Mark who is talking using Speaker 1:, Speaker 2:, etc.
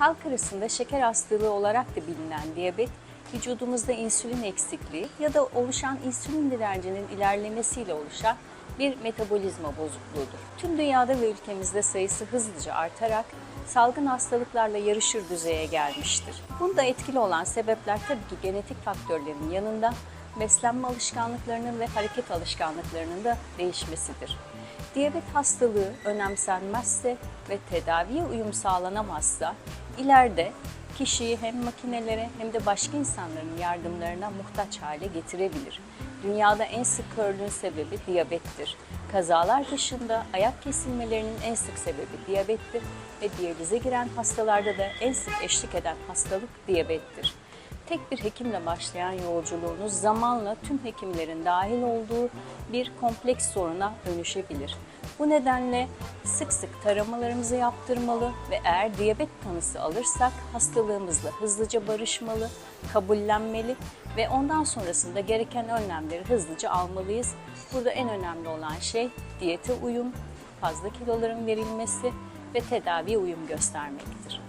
Speaker 1: Halk arasında şeker hastalığı olarak da bilinen diyabet, vücudumuzda insülin eksikliği ya da oluşan insülin direncinin ilerlemesiyle oluşan bir metabolizma bozukluğudur. Tüm dünyada ve ülkemizde sayısı hızlıca artarak salgın hastalıklarla yarışır düzeye gelmiştir. Bunda etkili olan sebepler tabii ki genetik faktörlerin yanında beslenme alışkanlıklarının ve hareket alışkanlıklarının da değişmesidir. Diyabet hastalığı önemsenmezse ve tedaviye uyum sağlanamazsa ileride kişiyi hem makinelere hem de başka insanların yardımlarına muhtaç hale getirebilir. Dünyada en sık körlüğün sebebi diyabettir. Kazalar dışında ayak kesilmelerinin en sık sebebi diyabettir ve diyalize giren hastalarda da en sık eşlik eden hastalık diyabettir. Tek bir hekimle başlayan yolculuğunuz zamanla tüm hekimlerin dahil olduğu bir kompleks soruna dönüşebilir. Bu nedenle sık sık taramalarımızı yaptırmalı ve eğer diyabet tanısı alırsak hastalığımızla hızlıca barışmalı, kabullenmeli ve ondan sonrasında gereken önlemleri hızlıca almalıyız. Burada en önemli olan şey diyete uyum, fazla kiloların verilmesi ve tedaviye uyum göstermektir.